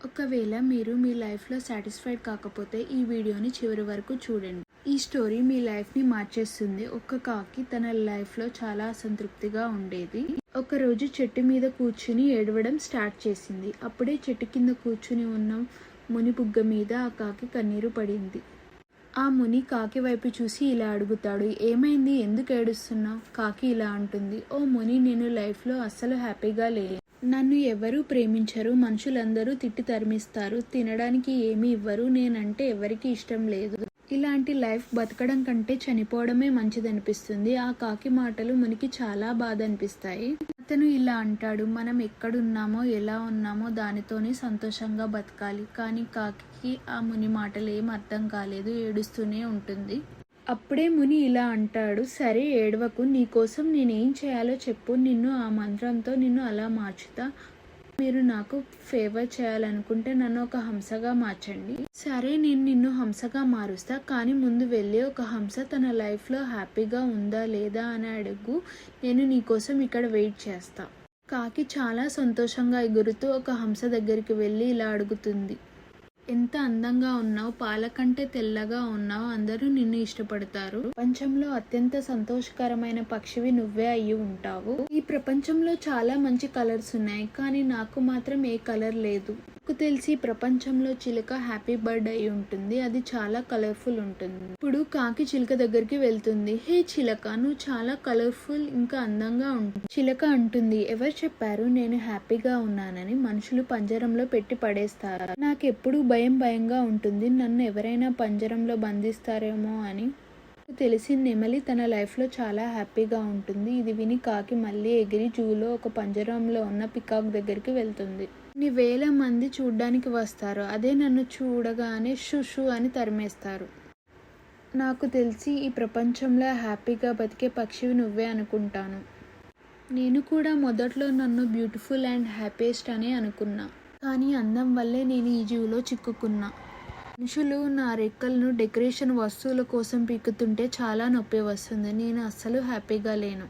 ఒకవేళ మీరు మీ లైఫ్లో సాటిస్ఫైడ్ కాకపోతే ఈ వీడియోని చివరి వరకు చూడండి. ఈ స్టోరీ మీ లైఫ్ని మార్చేస్తుంది. ఒక్క కాకి తన లైఫ్లో చాలా అసంతృప్తిగా ఉండేది. ఒకరోజు చెట్టు మీద కూర్చుని ఏడవడం స్టార్ట్ చేసింది. అప్పుడే చెట్టు కింద కూర్చుని ఉన్న ముని బుగ్గ మీద ఆ కాకి కన్నీరు పడింది. ఆ ముని కాకి వైపు చూసి ఇలా అడుగుతాడు ఏమైంది? ఎందుకు ఏడుస్తున్నావు? కాకి ఇలా అంటుంది ఓ ముని నేను లైఫ్లో అస్సలు హ్యాపీగా లేను. నన్ను ఎవరూ ప్రేమించరు మనుషులందరూ తిట్టి తరిమిస్తారు. తినడానికి ఏమీ ఇవ్వరు నేనంటే ఎవరికీ ఇష్టం లేదు. ఇలాంటి లైఫ్ బతకడం కంటే చనిపోవడమే మంచిదనిపిస్తుంది. ఆ కాకి మాటలు మనకి చాలా బాధ అనిపిస్తాయి అతను ఇలా అంటాడు మనం ఎక్కడున్నామో ఎలా ఉన్నామో దానితోనే సంతోషంగా బతకాలి. కానీ కాకి ఆ ముని మాటలు ఏం అర్థం కాలేదు ఏడుస్తూనే ఉంటుంది. అప్పుడే ముని ఇలా అంటాడు సరే ఏడవకు. నీకోసం నేనేం చేయాలో చెప్పు. నిన్ను ఆ మంత్రంతో నిన్ను అలా మార్చుతా. మీరు నాకు ఫేవర్ చేయాలనుకుంటే నన్ను ఒక హంసగా మార్చండి. సరే నేను నిన్ను హంసగా మారుస్తా. కానీ ముందు వెళ్ళి ఒక హంస తన లైఫ్లో హ్యాపీగా ఉందా లేదా అని అడుగు. నేను నీకోసం ఇక్కడ వెయిట్ చేస్తా. కాకి చాలా సంతోషంగా ఎగురుతూ ఒక హంస దగ్గరికి వెళ్ళి ఇలా అడుగుతుంది. ఎంత అందంగా ఉన్నావు పాలకంటే తెల్లగా ఉన్నావు అందరూ నిన్ను ఇష్టపడతారు. ప్రపంచంలో అత్యంత సంతోషకరమైన పక్షివి నువ్వే అయ్యి ఉంటావు. ఈ ప్రపంచంలో చాలా మంచి కలర్స్ ఉన్నాయి కానీ నాకు మాత్రం ఏ కలర్ లేదు. నాకు తెలిసి ప్రపంచంలో చిలుక హ్యాపీ బర్డ్ అయి ఉంటుంది. అది చాలా కలర్ఫుల్ ఉంటుంది. ఇప్పుడు కాకి చిలుక దగ్గరికి వెళ్తుంది. హే చిలక నువ్వు చాలా కలర్ఫుల్ ఇంకా అందంగా ఉంటుంది చిలక అంటుంది ఎవరు చెప్పారు? నేను హ్యాపీగా ఉన్నానని మనుషులు పంజరంలో పెట్టి పడేస్తారు. నాకెప్పుడు భయం భయంగా ఉంటుంది. నన్ను ఎవరైనా పంజరంలో బంధిస్తారేమో అని తెలిసి నెమలి తన లైఫ్లో చాలా హ్యాపీగా ఉంటుంది. ఇది విని కాకి మళ్ళీ ఎగిరి జూలో ఒక పంజరంలో ఉన్న పికాక్ దగ్గరికి వెళ్తుంది. కొన్ని వేల మంది చూడ్డానికి వస్తారు. అదే నన్ను చూడగానే షుషు అని తరిమేస్తారు. నాకు తెలిసి ఈ ప్రపంచంలో హ్యాపీగా బతికే పక్షివి నువ్వే అనుకుంటాను. నేను కూడా మొదట్లో నన్ను బ్యూటిఫుల్ అండ్ హ్యాపీయెస్ట్ అని అనుకున్నా. కానీ అందం వల్లే నేను ఈ జీవులో చిక్కుకున్నా. మనుషులు నా రెక్కలను డెకరేషన్ వస్తువుల కోసం పీకుతుంటే చాలా నొప్పి వస్తుంది. నేను అస్సలు హ్యాపీగా లేను.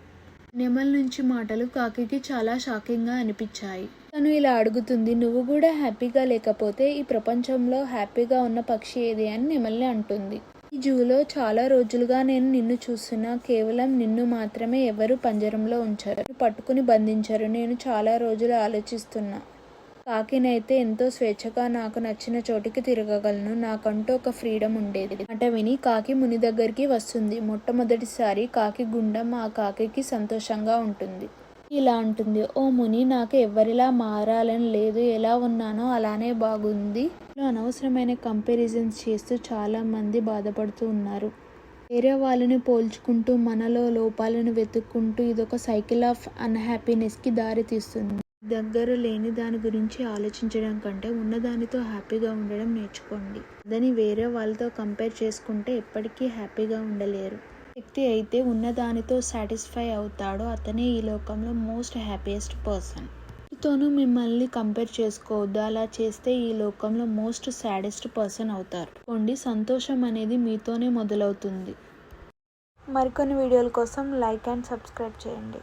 నెమల నుంచి మాటలు కాకికి చాలా షాకింగ్గా అనిపించాయి. తను ఇలా అడుగుతుంది నువ్వు కూడా హ్యాపీగా లేకపోతే ఈ ప్రపంచంలో హ్యాపీగా ఉన్న పక్షి ఏది? అని నిమల్ని అంటుంది. ఈ జూలో చాలా రోజులుగా నేను నిన్ను చూస్తున్నా. కేవలం నిన్ను మాత్రమే ఎవరు పంజరంలో ఉంచారు పట్టుకుని బంధించారు. నేను చాలా రోజులు ఆలోచిస్తున్నా. కాకినైతే ఎంతో స్వేచ్ఛగా నాకు నచ్చిన చోటికి తిరగగలను. నాకంటూ ఒక ఫ్రీడమ్ ఉండేది. మాట విని కాకి ముని దగ్గరికి వస్తుంది. మొట్టమొదటిసారి కాకి గుండం ఆ కాకికి సంతోషంగా ఉంటుంది. ఇలా అంటుంది. ఓ ముని నాకు ఎవరిలా మారాలని లేదు. ఎలా ఉన్నానో అలానే బాగుంది. అనవసరమైన కంపారిజన్స్ చేస్తూ చాలా మంది బాధపడుతూ ఉన్నారు. వేరే వాళ్ళని పోల్చుకుంటూ మనలో లోపాలను వెతుక్కుంటూ ఇదొక సైకిల్ ఆఫ్ అన్హ్యాపీనెస్కి దారి తీస్తుంది. దగ్గర లేని దాని గురించి ఆలోచించడం కంటే ఉన్నదానితో హ్యాపీగా ఉండడం నేర్చుకోండి. దాన్ని వేరే వాళ్ళతో కంపేర్ చేసుకుంటే ఎప్పటికీ హ్యాపీగా ఉండలేరు. వ్యక్తి అయితే ఉన్నదానితో సాటిస్ఫై అవుతాడో అతనే ఈ లోకంలో మోస్ట్ హ్యాపీయెస్ట్ పర్సన్. తోను మిమ్మల్ని కంపేర్ చేసుకోవద్దు. అలా చేస్తే ఈ లోకంలో మోస్ట్ సాడెస్ట్ పర్సన్ అవుతారు. కొండి సంతోషం అనేది మీతోనే మొదలవుతుంది. మరికొన్ని వీడియోల కోసం లైక్ అండ్ సబ్స్క్రైబ్ చేయండి.